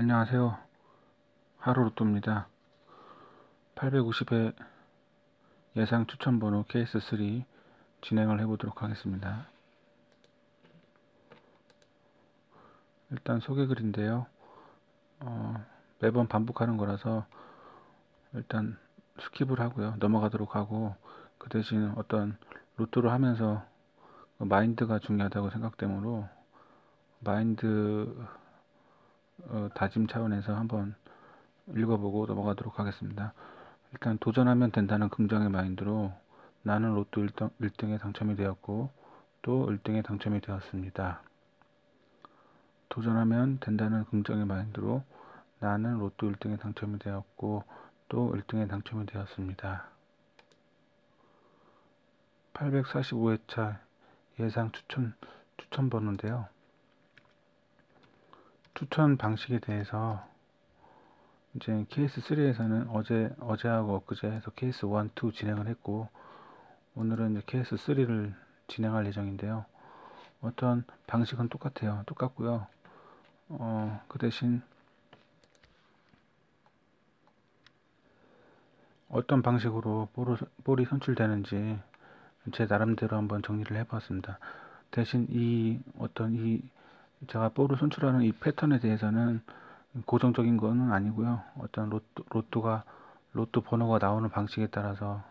안녕하세요. 하루 로또입니다. 850회 예상 추천 번호 케이스 3 진행을 해보도록 하겠습니다. 일단 소개글인데요. 어, 매번 반복하는 거라서 일단 스킵을 하고요. 넘어가도록 하고 그 대신 어떤 로또를 하면서 마인드가 중요하다고 생각되므로 마인드 어, 다짐 차원에서 한번 읽어보고 넘어가도록 하겠습니다. 일단 도전하면 된다는 긍정의 마인드로 나는 로또 1등, 1등에 당첨이 되었고 또 1등에 당첨이 되었습니다. 도전하면 된다는 긍정의 마인드로 나는 로또 1등에 당첨이 되었고 또 1등에 당첨이 되었습니다. 845회차 예상 추천 추천 번호인데요. 추천 방식에 대해서 이제 케이스 3에서는 어제 어제하고 엊그제 해서 케이스 1, 2 진행을 했고 오늘은 이제 케이스 3를 진행할 예정인데요. 어떤 방식은 똑같아요. 똑같고요. 어, 그 대신 어떤 방식으로 볼을, 볼이 선출되는지 제 나름대로 한번 정리를 해봤습니다. 대신 이 어떤 이 제가 볼을 선출하는 이 패턴에 대해서는 고정적인 거는 아니고요. 어떤 로또, 로또가 로또 번호가 나오는 방식에 따라서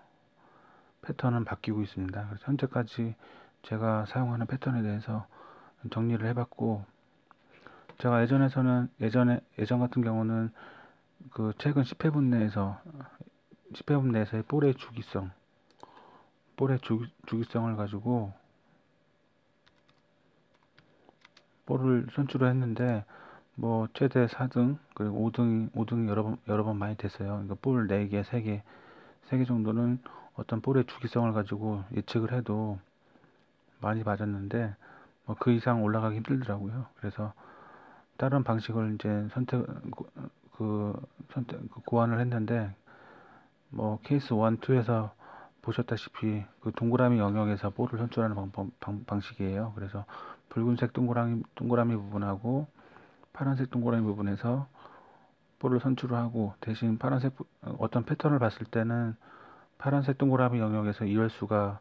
패턴은 바뀌고 있습니다. 그래서 현재까지 제가 사용하는 패턴에 대해서 정리를 해봤고 제가 예전에서는 예전에 예전 같은 경우는 그 최근 10회분 내에서 10회분 내에서의 볼의 주기성 볼의 주, 주기성을 가지고 볼을 선출을 했는데 뭐 최대 4등 그리고 5등 5등이 여러 번 여러 번 많이 됐어요. 그러니까 볼 4개, 3개, 3개 정도는 어떤 볼의 주기성을 가지고 예측을 해도 많이 맞았는데 뭐 그 이상 올라가기 힘들더라고요. 그래서 다른 방식을 이제 선택 그 선택 그 고안을 했는데 뭐 케이스 1, 2에서 보셨다시피 그 동그라미 영역에서 볼을 선출하는 방법, 방, 방식이에요. 그래서 붉은색 동그라미, 동그라미 부분하고 파란색 동그라미 부분에서 볼을 선출을 하고 대신 파란색 어떤 패턴을 봤을 때는 파란색 동그라미 영역에서 이월수가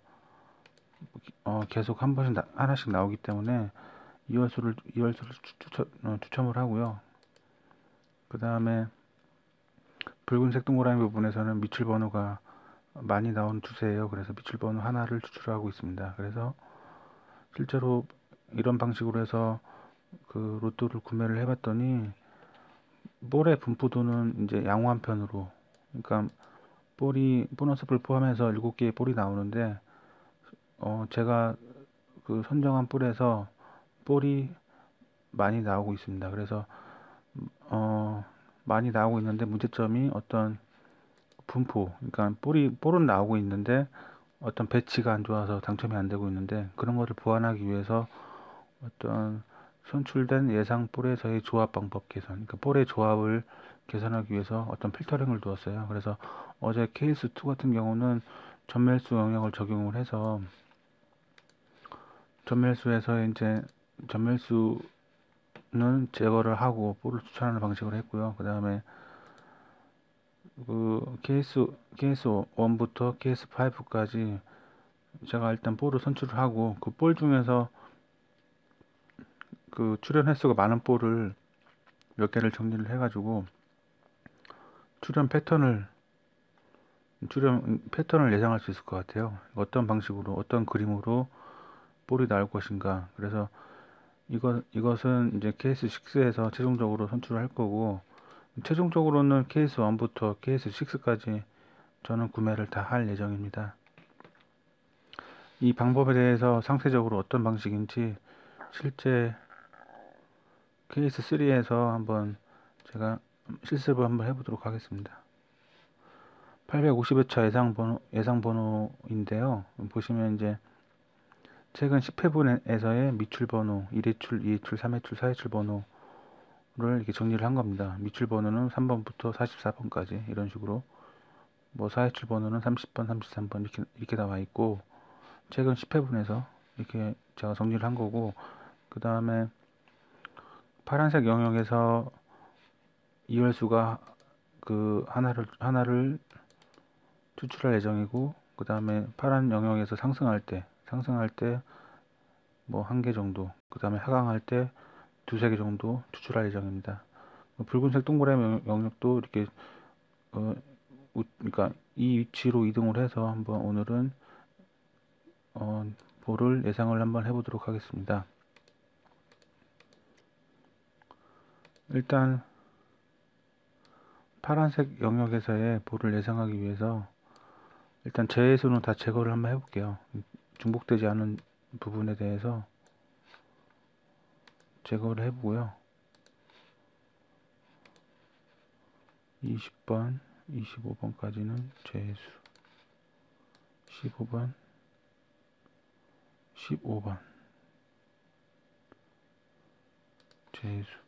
어, 계속 한 번씩 나, 하나씩 나오기 때문에 이월수를 이월수를 추천, 어, 추첨을 하고요. 그 다음에 붉은색 동그라미 부분에서는 미출 번호가 많이 나온 추세예요. 그래서 미출 번호 하나를 추출하고 있습니다. 그래서 실제로 이런 방식으로 해서 그 로또를 구매를 해봤더니 볼의 분포도는 이제 양호 한 편으로 그러니까 볼이 보너스 볼 포함해서 7개의 볼이 나오는데 어 제가 그 선정한 볼에서 볼이 많이 나오고 있습니다. 그래서 어 많이 나오고 있는데 문제점이 어떤 분포 그러니까 볼이 볼은 나오고 있는데 어떤 배치가 안 좋아서 당첨이 안 되고 있는데 그런 것을 보완하기 위해서 어떤 선출된 예상 볼에서의 조합 방법 개선, 그러니까 볼의 조합을 개선하기 위해서 어떤 필터링을 두었어요. 그래서 어제 케이스 2 같은 경우는 전멸수 영역을 적용을 해서 전멸수에서 이제 전멸수는 제거를 하고 볼을 추천하는 방식으로 했고요. 그 다음에 그 케이스 케이스 1부터 케이스 5까지 제가 일단 볼을 선출을 하고 그 볼 중에서 그 출연 횟수가 많은 볼을 몇 개를 정리를 해가지고 출연 패턴을 출연 패턴을 예상할 수 있을 것 같아요. 어떤 방식으로 어떤 그림으로 볼이 나올 것인가. 그래서 이것 이것은 이제 케이스 6에서 최종적으로 선출할 거고 최종적으로는 케이스 1부터 케이스 6까지 저는 구매를 다 할 예정입니다. 이 방법에 대해서 상세적으로 어떤 방식인지 실제 케이스 3에서 한번 제가 실습을 한번 해보도록 하겠습니다. 850회차 예상 번호, 예상 번호인데요. 보시면 이제 최근 10회분에서의 미출 번호, 1회출, 2회출, 3회출, 4회출 번호를 이렇게 정리를 한 겁니다. 미출 번호는 3번부터 44번까지 이런 식으로 뭐 4회출 번호는 30번, 33번 이렇게, 이렇게 나와 있고 최근 10회분에서 이렇게 제가 정리를 한 거고 그 다음에 파란색 영역에서 이월수가 그 하나를 하나를 추출할 예정이고 그 다음에 파란 영역에서 상승할 때 상승할 때 뭐 한 개 정도 그 다음에 하강할 때 두세 개 정도 추출할 예정입니다. 뭐 붉은색 동그라미 영역도 이렇게 어, 우, 그러니까 이 위치로 이동을 해서 한번 오늘은 어, 볼을 예상을 한번 해보도록 하겠습니다. 일단 파란색 영역에서의 볼을 예상하기 위해서 일단 제외수는 다 제거를 한번 해볼게요. 중복되지 않은 부분에 대해서 제거를 해보고요. 20번, 25번까지는 제수 15번, 15번 제수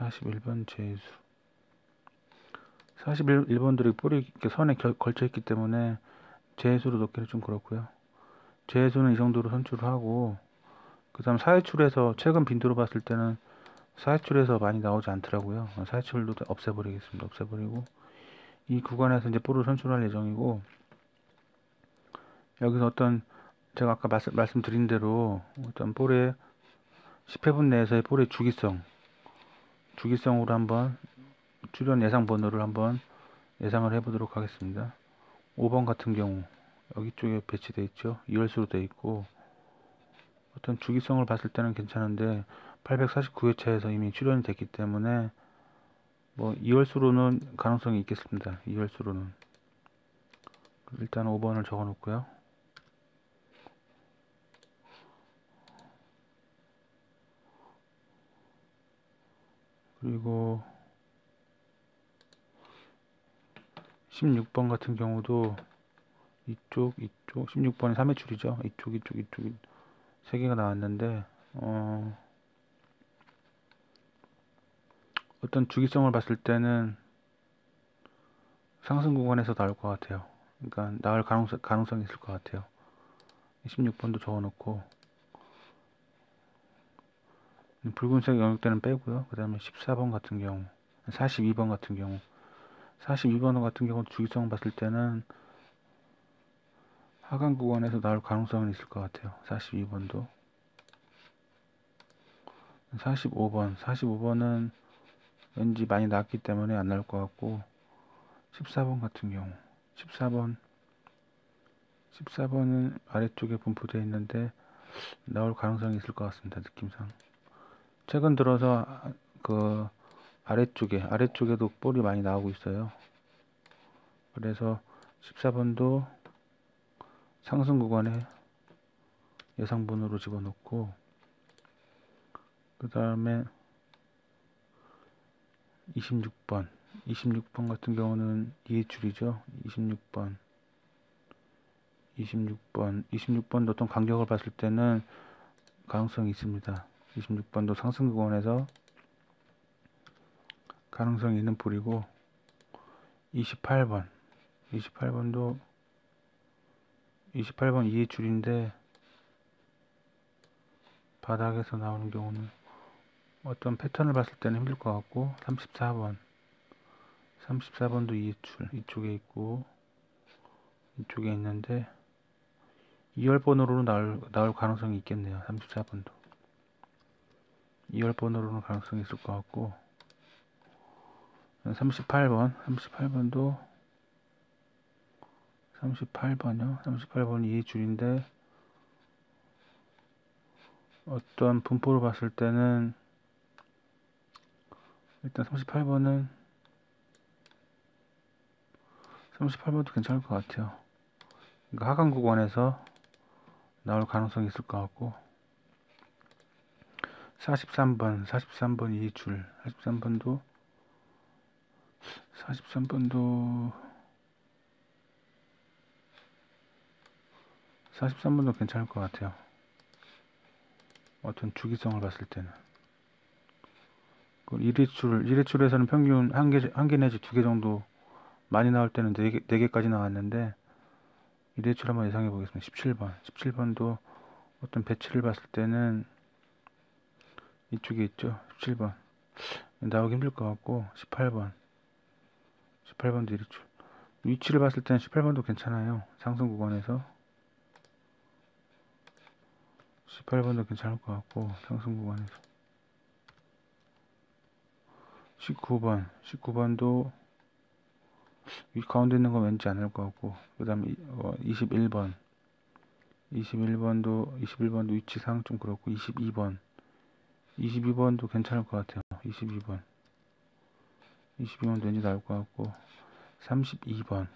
41번 제수 41번들이 뿌리 이렇게 선에 걸쳐 있기 때문에 제수로 넣기는 좀 그렇고요. 제수는 이 정도로 선출을 하고 그 다음 사회출에서 최근 빈도로 봤을 때는 사회출에서 많이 나오지 않더라고요. 사회출도 없애버리겠습니다. 없애버리고 이 구간에서 이제 볼을 선출할 예정이고 여기서 어떤 제가 아까 말씀, 말씀드린 대로 어떤 볼의 10회분 내에서의 볼의 주기성 주기성으로 한번 출연 예상 번호를 한번 예상을 해보도록 하겠습니다. 5번 같은 경우 여기 쪽에 배치되어 있죠. 2열수로 되어 있고 어떤 주기성을 봤을 때는 괜찮은데 849회차에서 이미 출연이 됐기 때문에 뭐 2열수로는 가능성이 있겠습니다. 2열수로는 일단 5번을 적어 놓고요. 그리고 16번 같은 경우도 이쪽, 이쪽, 16번이 3회 줄이죠. 이쪽, 이쪽, 이쪽, 세 개가 나왔는데, 어, 어떤 주기성을 봤을 때는 상승 구간에서 나올 것 같아요. 그러니까 나올 가능성, 가능성이 있을 것 같아요. 16번도 적어놓고, 붉은색 영역대는 빼고요. 그 다음에 14번 같은 경우, 42번 같은 경우, 42번 같은 경우 주기성 봤을 때는 하강 구간에서 나올 가능성은 있을 것 같아요. 42번도. 45번, 45번은 왠지 많이 낮기 때문에 안 나올 것 같고, 14번 같은 경우, 14번, 14번은 아래쪽에 분포되어 있는데, 나올 가능성이 있을 것 같습니다. 느낌상. 최근 들어서 그 아래쪽에 아래쪽에도 볼이 많이 나오고 있어요. 그래서 14번도 상승 구간에 예상분으로 집어넣고 그 다음에 26번. 26번 같은 경우는 이해줄이죠? 26번. 26번. 26번도 어떤 간격을 봤을 때는 가능성이 있습니다 26번도 상승 구간에서 가능성이 있는 볼이고 28번 28번도 28번 이해 줄인데 바닥에서 나오는 경우는 어떤 패턴을 봤을 때는 힘들 것 같고 34번 34번도 이해줄 이쪽에 있고 이쪽에 있는데 2열번으로 나올, 나올 가능성이 있겠네요. 34번도 2열번으로는 가능성이 있을 것 같고 38번 38번도 38번이요? 38번이 이 줄인데 어떤 분포를 봤을 때는 일단 38번은 38번도 괜찮을 것 같아요. 그러니까 하강 구간에서 나올 가능성이 있을 것 같고 43번 43번 이줄 43번도 43번도 43번도 괜찮을 것 같아요. 어떤 주기성을 봤을 때는. 그 1회출, 1회출에서는 평균 한 개, 한 개 내지 두 개 정도 많이 나올 때는 4개, 4개까지 나왔는데 1회출 한번 예상해 보겠습니다. 17번. 17번도 어떤 배치를 봤을 때는 이쪽에 있죠. 17번. 나오기 힘들 것 같고 18번. 18번도 이리줄 위치를 봤을 때는 18번도 괜찮아요. 상승 구간에서. 18번도 괜찮을 것 같고 상승 구간에서. 19번. 19번도 이 가운데 있는 건 왠지 않을 것 같고 그 다음에 21번. 21번도 21번도 위치상 좀 그렇고 22번 22번도 괜찮을 것 같아요. 22번. 22번도 왠지 나올 것 같고 32번.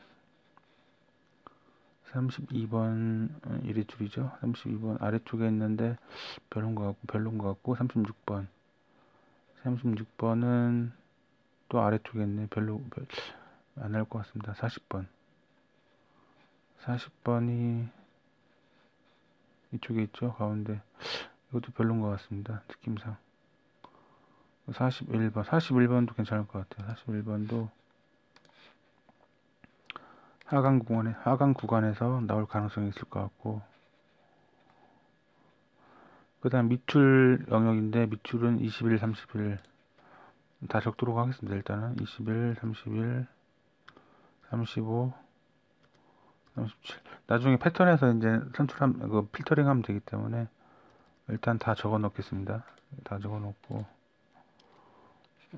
32번 어, 이래줄이죠. 32번 아래쪽에 있는데 별론 것 같고 별론 것 같고 36번. 36번은 또 아래쪽에 있네. 별로 별, 안 나올 것 같습니다. 40번. 40번이 이쪽에 있죠 가운데 이것도 별론 것 같습니다 느낌상. 41번 41번도 괜찮을 것 같아요. 41번도 하강 구간에 하강 구간에서 나올 가능성이 있을 것 같고. 그 다음 밑줄 영역인데 밑줄은 21, 31다 적도록 하겠습니다 일단은. 21, 31 35 37 나중에 패턴에서 이제 선출함 그 필터링 하면 되기 때문에 일단 다 적어 놓겠습니다 다 적어 놓고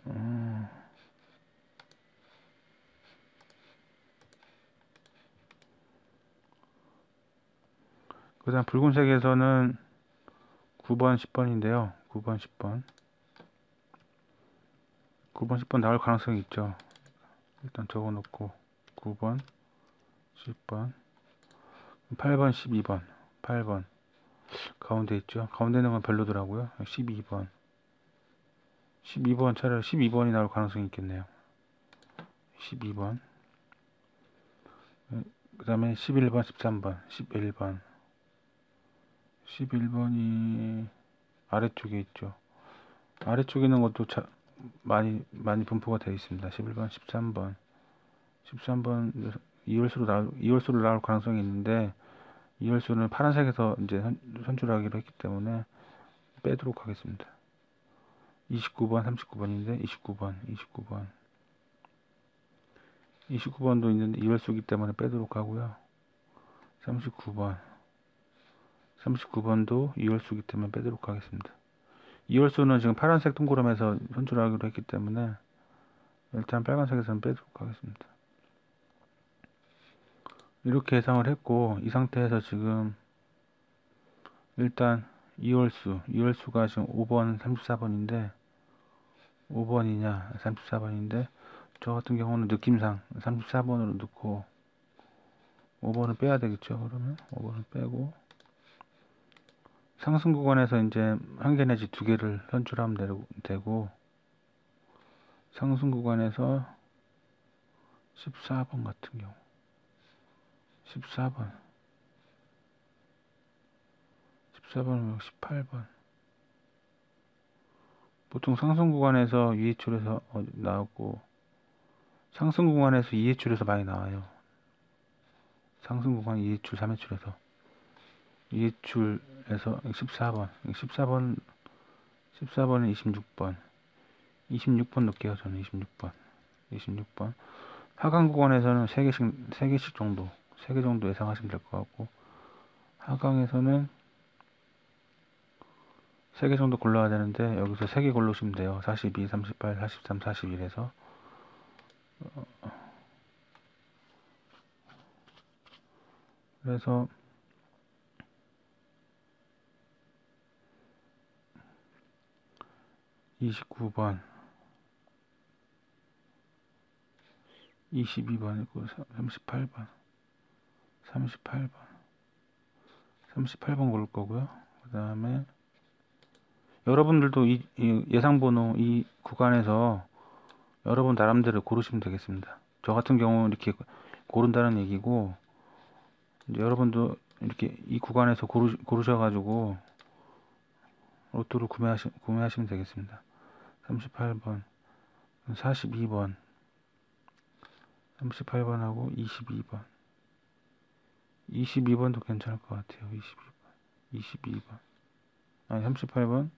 음. 그 다음 붉은색에서는 9번, 10번인데요. 9번, 10번. 9번, 10번 나올 가능성이 있죠. 일단 적어 놓고 9번, 10번, 8번, 12번, 8번. 가운데 있죠. 가운데 있는 건 별로더라고요. 12번. 12번 차라리 12번이 나올 가능성이 있겠네요. 12번. 그 다음에 11번, 13번, 11번. 11번이 아래쪽에 있죠. 아래쪽에 있는 것도 자, 많이 많이 분포가 되어 있습니다. 11번, 13번, 13번 2월수로 나올 2월수로 나올 가능성이 있는데 2월수는 파란색에서 이제 선, 출하기로 했기 때문에 빼도록 하겠습니다. 29번, 39번인데 29번, 29번, 29번도 있는데 2월수기 때문에 빼도록 하고요. 39번 39번도 2월수기 때문에 빼도록 하겠습니다. 2월수는 지금 파란색 동그라미에서 선출하기로 했기 때문에 일단 빨간색에서는 빼도록 하겠습니다. 이렇게 예상을 했고 이 상태에서 지금 일단 2월수 2월수가 지금 5번 34번인데 5번이냐 34번인데 저 같은 경우는 느낌상 34번으로 넣고 5번을 빼야 되겠죠 그러면? 5번을 빼고 상승 구간에서 이제 한 개 내지 두 개를 선출하면 되고 상승 구간에서 14번 같은 경우 14번. 14번 18번. 보통 상승 구간에서 위에줄에서 어, 나오고 상승 구간에서 2회줄에서 많이 나와요. 상승 구간 2회줄 3회줄에서. 2회줄 에서 14번. 14번 14번은 26번. 26번 넣게요 저는. 26번. 26번. 하강 구간에서는 3개씩 3개씩 정도 3개 정도 예상하시면 될 것 같고 하강에서는 3개 정도 골라야 되는데 여기서 3개 골라오시면 돼요. 42, 38, 43, 41에서. 그래서 29번 22번이고 38번 38번 38번 고를 거고요 그 다음에 여러분들도 이, 이 예상 번호 이 구간에서 여러분 나름대로 고르시면 되겠습니다 저 같은 경우 이렇게 고른다는 얘기고 여러분도 이렇게 이 구간에서 고르, 고르셔가지고 로또를 구매하시, 구매하시면 되겠습니다. 38번, 42번, 38번하고 22번. 22번도 괜찮을 것 같아요. 22번. 22번. 아니, 38번.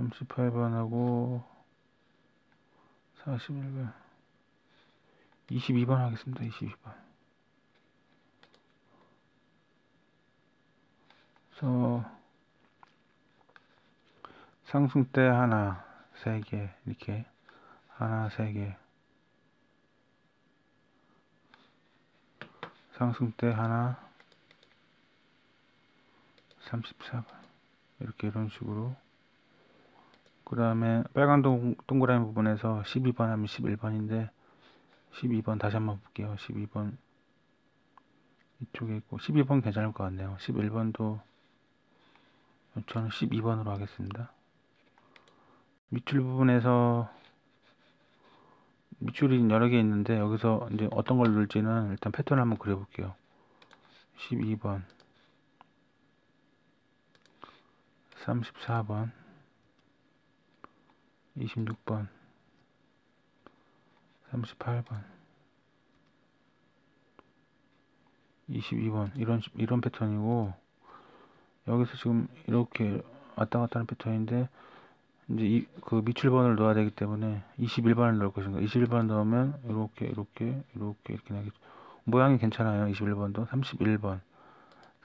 38번하고 41번 22번 하겠습니다. 22번 그래서 상승대 하나, 세 개, 이렇게 하나, 세 개 상승대 하나 34번 이렇게 이런 식으로. 그 다음에 빨간 동, 동그라미 부분에서 12번 하면 11번인데 12번 다시 한번 볼게요. 12번 이쪽에 있고 12번 괜찮을 것 같네요. 11번도 저는 12번으로 하겠습니다. 밑줄 부분에서 밑줄이 여러 개 있는데 여기서 이제 어떤 걸 넣을지는 일단 패턴을 한번 그려볼게요. 12번. 34번. 26번. 38번. 22번. 이런 이런 패턴이고 여기서 지금 이렇게 왔다 갔다 하는 패턴인데 이제 이그 밑줄번을 넣어야 되기 때문에 21번을 넣을 것인가. 21번 넣으면 이렇게 이렇게 이렇게 이렇게 나겠죠. 모양이 괜찮아요. 21번도. 31번.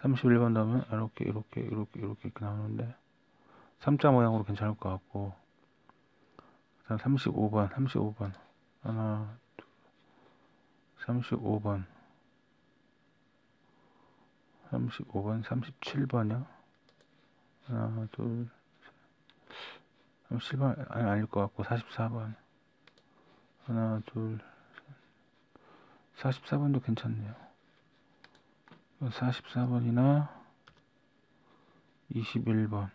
31번 넣으면 이렇게 이렇게 이렇게 이렇게 이렇게 나오는데 3자 모양으로 괜찮을 것 같고. 그다음 35번 35번. 하나 둘 35번. 35번 37번이요. 하나 둘 37번 아니, 아닐 것 같고 44번. 하나 둘 44번도 괜찮네요. 44번이나 21번.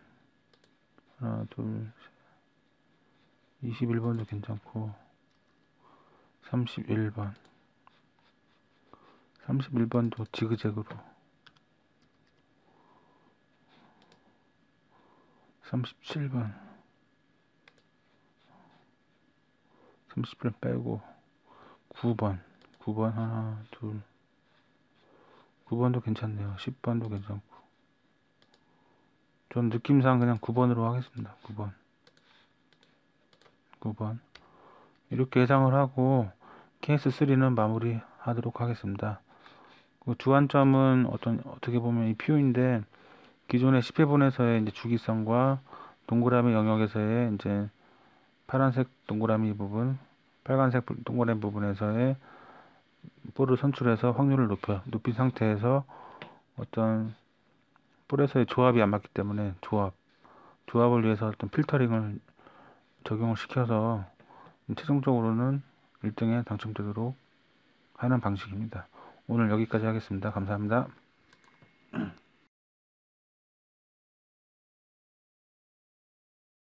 하나 둘 21번도 괜찮고 31번. 31번도 지그재그로. 37번 30번 빼고 9번 9번 하나 둘. 9번도 괜찮네요. 10번도 괜찮고. 전 느낌상 그냥 9번으로 하겠습니다. 9번. 9번. 이렇게 예상을 하고 케이스 3는 마무리 하도록 하겠습니다. 그 주안점은 어떤 어떻게 보면 이 표인데 기존의 10회분에서의 이제 주기성과 동그라미 영역에서의 이제 파란색 동그라미 부분, 빨간색 동그라미 부분에서의 볼을 선출해서 확률을 높여 높인 상태에서 어떤 볼에서의 조합이 안 맞기 때문에 조합 조합을 위해서 어떤 필터링을 적용을 시켜서 최종적으로는 1등에 당첨되도록 하는 방식입니다. 오늘 여기까지 하겠습니다. 감사합니다.